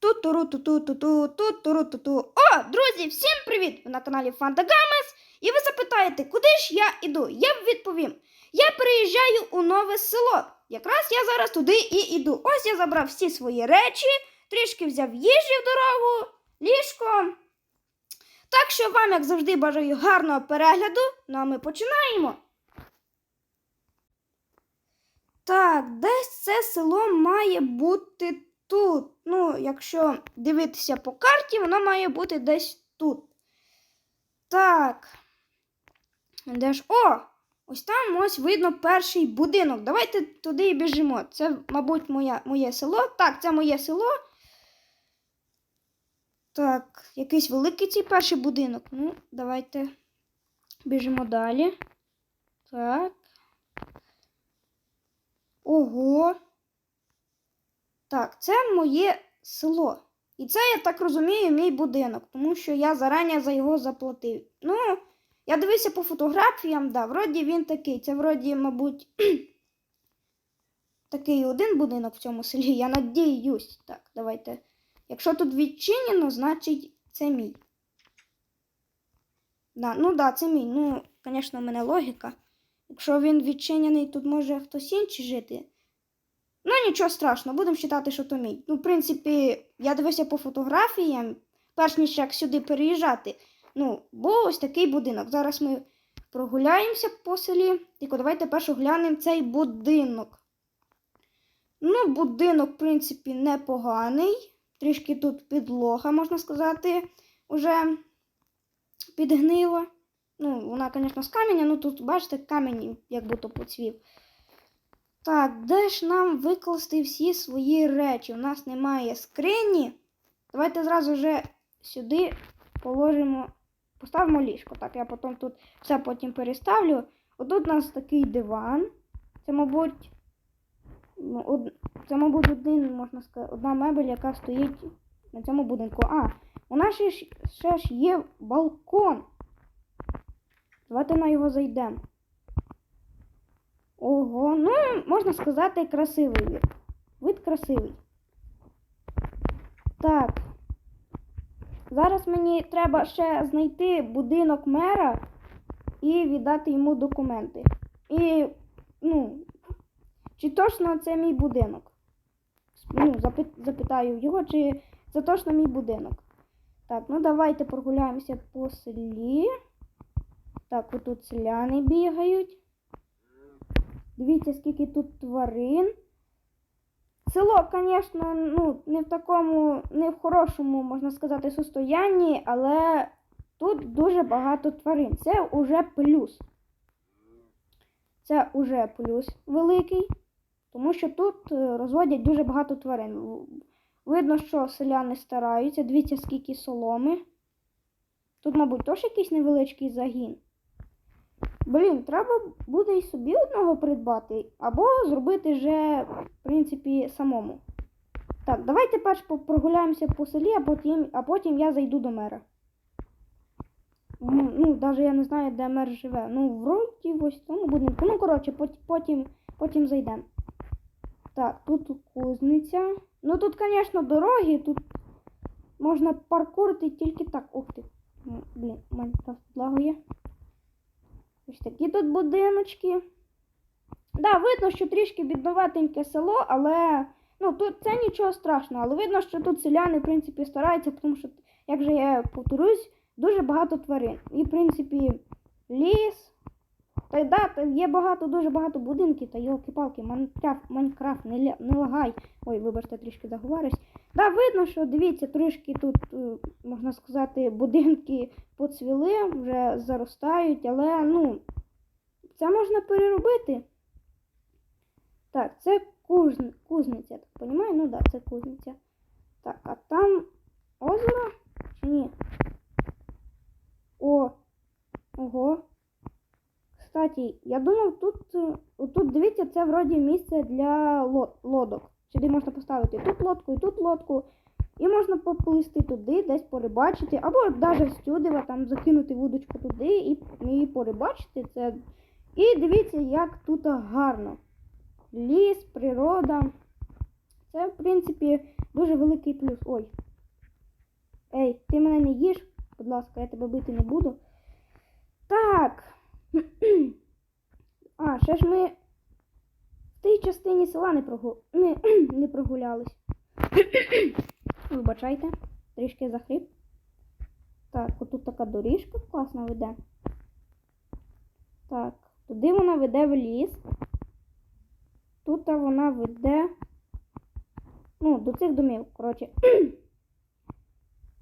Ту-туру-ту-ту-ту-ту-туру-ту-ту. О, друзі, всім привіт! Ви на каналі Фантагамес. І ви запитаєте, куди ж я іду? Я вам відповім. Я переїжджаю у нове село. Якраз я зараз туди і іду. Ось я забрав всі свої речі, трішки взяв їжі в дорогу, ліжко. Так що вам, як завжди, бажаю гарного перегляду. Ну а ми починаємо. Так, десь це село має бути тут. Ну, якщо дивитися по карті, воно має бути десь тут. Так. Де ж? О! Ось там ось видно перший будинок. Давайте туди і біжимо. Це, мабуть, моя, моє село. Так, це моє село. Так, якийсь великий цей перший будинок. Ну, давайте біжимо далі. Так. Ого. Так, це моє село. І це, я так розумію, мій будинок, тому що я зарані за його заплатив. Ну, я дивився по фотографіям, да, вроді він такий. Це вроді, мабуть, такий один будинок в цьому селі. Я надіюсь. Так, давайте. Якщо тут відчинено, значить це мій. Да, ну да, це мій. Ну, звісно, в мене логіка. Якщо він відчинений, тут може хтось інший жити. Ну, нічого страшного, будемо вважати, що то мій. Ну, в принципі, я дивився по фотографіям, перш ніж як сюди переїжджати. Ну, був ось такий будинок. Зараз ми прогуляємося по селі. Тільки давайте перш оглянемо цей будинок. Ну, будинок, в принципі, непоганий. Трішки тут підлога, можна сказати, уже підгнила. Ну, вона, звісно, з каменя, ну тут, бачите, камінь як будто поцвів. Так, де ж нам викласти всі свої речі? У нас немає скрині. Давайте зразу вже сюди положимо, поставимо ліжко. Так, я потім тут все потім переставлю. Отут у нас такий диван. Це, мабуть, ну, це, мабуть, один, можна сказати, одна мебель, яка стоїть на цьому будинку. А, у нас ще ж є балкон. Давайте на його зайдемо. Ого, ну, можна сказати, красивий вид. Вид красивий. Так. Зараз мені треба ще знайти будинок мера і віддати йому документи. І, ну, чи точно це мій будинок? Ну, запит- запитаю його, чи це точно мій будинок. Так, ну давайте прогуляємося по селі. Так, отут селяни бігають. Дивіться, скільки тут тварин. Село, звісно, ну, не в такому, не в хорошому, можна сказати, состоянні, але тут дуже багато тварин. Це уже плюс. Це уже плюс великий, тому що тут е, розводять дуже багато тварин. Видно, що селяни стараються. Дивіться, скільки соломи. Тут, мабуть, теж якийсь невеличкий загін. Блін, треба буде і собі одного придбати, або зробити вже, в принципі, самому. Так, давайте перш прогуляємося по селі, а потім, а потім я зайду до мера. Ну, навіть я не знаю, де мер живе. Ну, вроді ось тому будинку. Ну, коротше, потім, потім зайдемо. Так, тут кузниця. Ну тут, звісно, дороги, тут можна паркурити тільки так. Ух ти. Блін, Майнкрафт лагує. Ось такі тут будиночки. Да, видно, що трішки бідноватеньке село, але ну тут це нічого страшного. Але видно, що тут селяни, в принципі, стараються, тому що, як же я повторюсь, дуже багато тварин. І, в принципі, ліс. Та й да, є багато, дуже багато будинків, та йолки-палки, Майнкрафт, Майнкрафт, не, не лагай. Ой, вибачте, трішки заговорюсь. Да, видно, що дивіться, трішки тут, е, можна сказати, будинки поцвіли, вже заростають, але ну, це можна переробити. Так, це кузн... кузниця, так розумію? Ну так, да, це кузниця. Так, а там озеро чи ні? О, ого. Кстати, я думав, тут, е, тут дивіться, це вроді місце для лодок. Сюди можна поставити тут лодку і тут лодку. І можна поплисти туди, десь порибачити, або навіть з там закинути вудочку туди і, і порибачити це. І дивіться, як тут гарно. Ліс, природа. Це, в принципі, дуже великий плюс. Ой. Ей, ти мене не їж, будь ласка, я тебе бити не буду. Так. А, ще ж ми частині села не, прогу... не, не прогулялись. Вибачайте, трішки захрип. Так, отут така доріжка класна веде. Так, туди вона веде в ліс. Тут вона веде. Ну, до цих домів, коротше.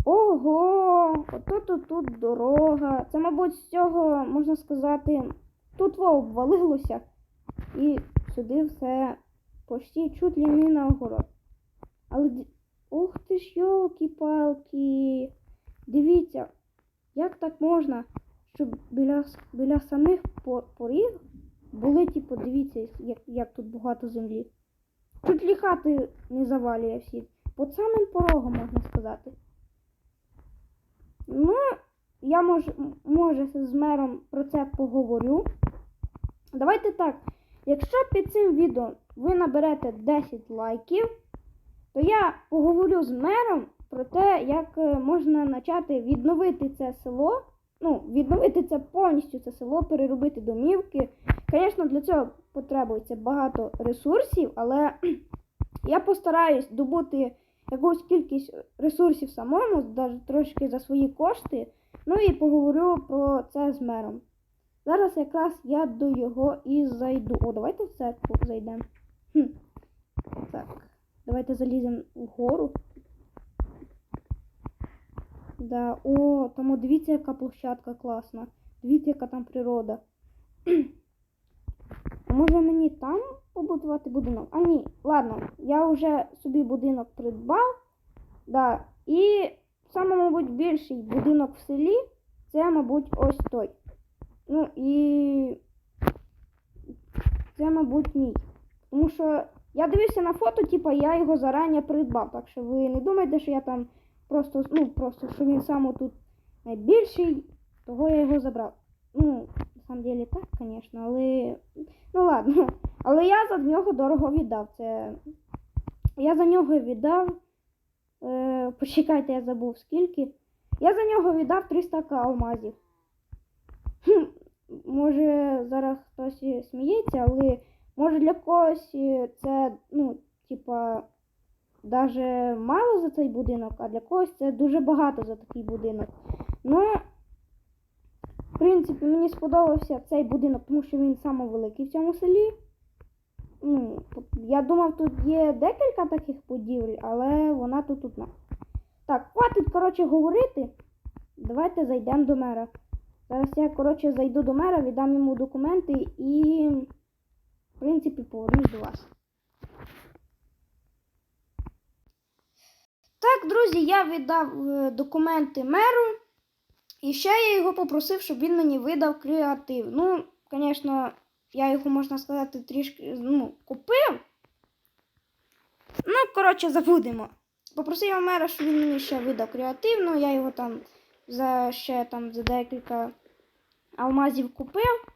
Ого! Ото тут, тут дорога. Це, мабуть, з цього, можна сказати, тут во обвалилося. І сюди все почти чуть ли не на огород. Але ух ти ж йолки-палки. Дивіться, як так можна, щоб біля, біля самих по- поріг були, типу, дивіться, як, як тут багато землі. Чуть лі хати не завалює всі. Під самим порогом, можна сказати. Ну, я мож, може з мером про це поговорю. Давайте так. Якщо під цим відео ви наберете 10 лайків, то я поговорю з мером про те, як е, можна почати відновити це село. Ну, відновити це повністю це село, переробити домівки. Звісно, для цього потребується багато ресурсів, але я постараюсь добути якусь кількість ресурсів самому, навіть трошки за свої кошти. Ну і поговорю про це з мером. Зараз якраз я до його і зайду. О, давайте в церкву зайдемо. Хм. Так, давайте заліземо вгору. Да, о, тому дивіться, яка площадка класна. Дивіться, яка там природа. А може мені там побудувати будинок? А ні, ладно, я вже собі будинок придбав. Да. І саме, мабуть, більший будинок в селі це, мабуть, ось той. Ну і це, мабуть, мій. Тому що я дивився на фото, типу, я його зарані придбав. Так що ви не думайте, що я там просто, ну, просто, що він саме тут найбільший, того я його забрав. Ну, на самом деле так, звісно, але. Ну ладно. Але я за нього дорого віддав. Це. Я за нього віддав. Е, почекайте, я забув скільки. Я за нього віддав 300 алмазів. Хм, може, зараз хтось сміється, але може для когось це, ну, типа, даже мало за цей будинок, а для когось це дуже багато за такий будинок. Ну, в принципі, мені сподобався цей будинок, тому що він самий великий в цьому селі. Ну, я думав, тут є декілька таких будівель, але вона тут одна. Так, хватить, коротше, говорити. Давайте зайдемо до мера. Зараз я, коротше, зайду до мера, віддам йому документи і, в принципі, повернусь до вас. Так, друзі, я віддав е, документи меру. І ще я його попросив, щоб він мені видав креатив. Ну, звісно, я його, можна сказати, трішки ну, купив. Ну, коротше, забудемо. Попросив я мера, щоб він мені ще видав креатив, ну я його там за ще там за декілька алмазів купив.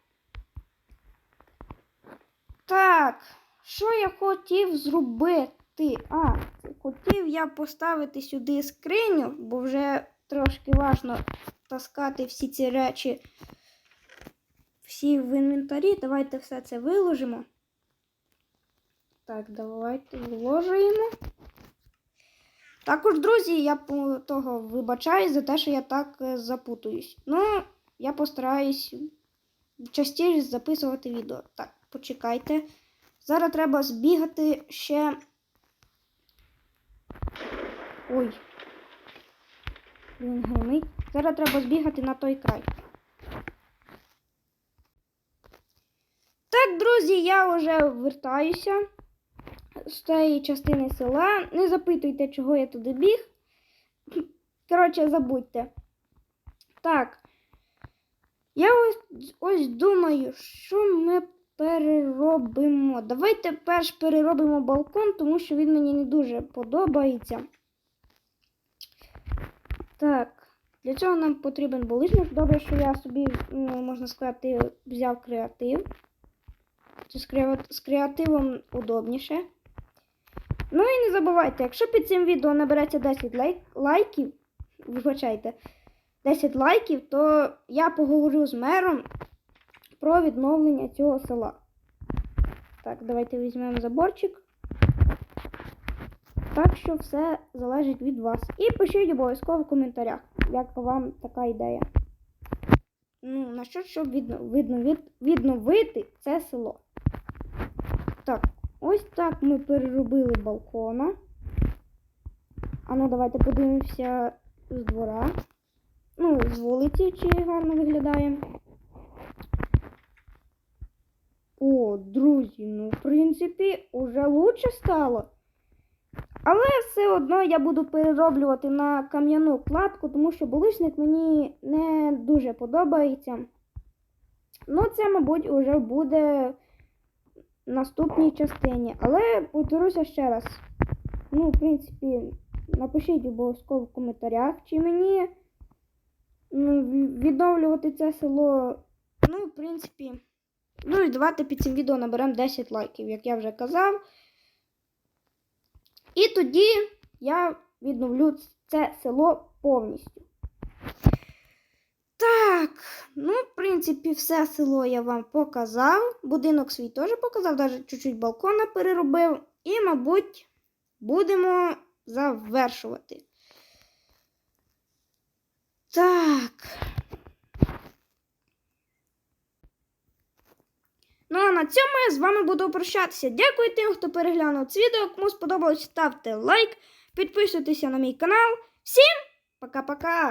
Так, що я хотів зробити? А, хотів я поставити сюди скриню, бо вже трошки важно таскати всі ці речі всі в інвентарі. Давайте все це виложимо. Так, давайте вложуємо. Також, друзі, я по того вибачаю за те, що я так е, запутуюсь. Ну, я постараюсь частіше записувати відео. Так, почекайте. Зараз треба збігати ще. Ой. Він гримить. Зараз треба збігати на той край. Так, друзі, я вже вертаюся з тієї частини села. Не запитуйте, чого я туди біг. Коротше, забудьте. Так. Я ось, ось думаю, що ми переробимо. Давайте перш переробимо балкон, тому що він мені не дуже подобається. Так. Для цього нам потрібен булижник. Добре, що я собі, ну, можна сказати, взяв креатив. Це з, креативом удобніше. Ну і не забувайте, якщо під цим відео набереться 10 лайк, лайків, вибачайте, 10 лайків, то я поговорю з мером про відновлення цього села. Так, давайте візьмемо заборчик. Так що все залежить від вас. І пишіть обов'язково в коментарях, як вам така ідея. Ну, на що, щоб відно, відно, відновити це село. Так, ось так ми переробили балкона. А ну давайте подивимося з двора. Ну, з вулиці, чи гарно виглядає. О, друзі, ну, в принципі, уже лучше стало. Але все одно я буду перероблювати на кам'яну кладку, тому що булишник мені не дуже подобається. Ну, це, мабуть, вже буде в наступній частині. Але повторюся ще раз. Ну, в принципі, напишіть обов'язково в коментарях, чи мені відновлювати це село. Ну, в принципі. Ну і давайте під цим відео наберемо 10 лайків, як я вже казав. І тоді я відновлю це село повністю. Так, ну, в принципі, все село я вам показав. Будинок свій теж показав, навіть чуть-чуть балкона переробив. І, мабуть, будемо завершувати. Так. Ну а на цьому я з вами буду прощатися. Дякую тим, хто переглянув це відео. Кому сподобалось, ставте лайк, підписуйтеся на мій канал. Всім пока-пока!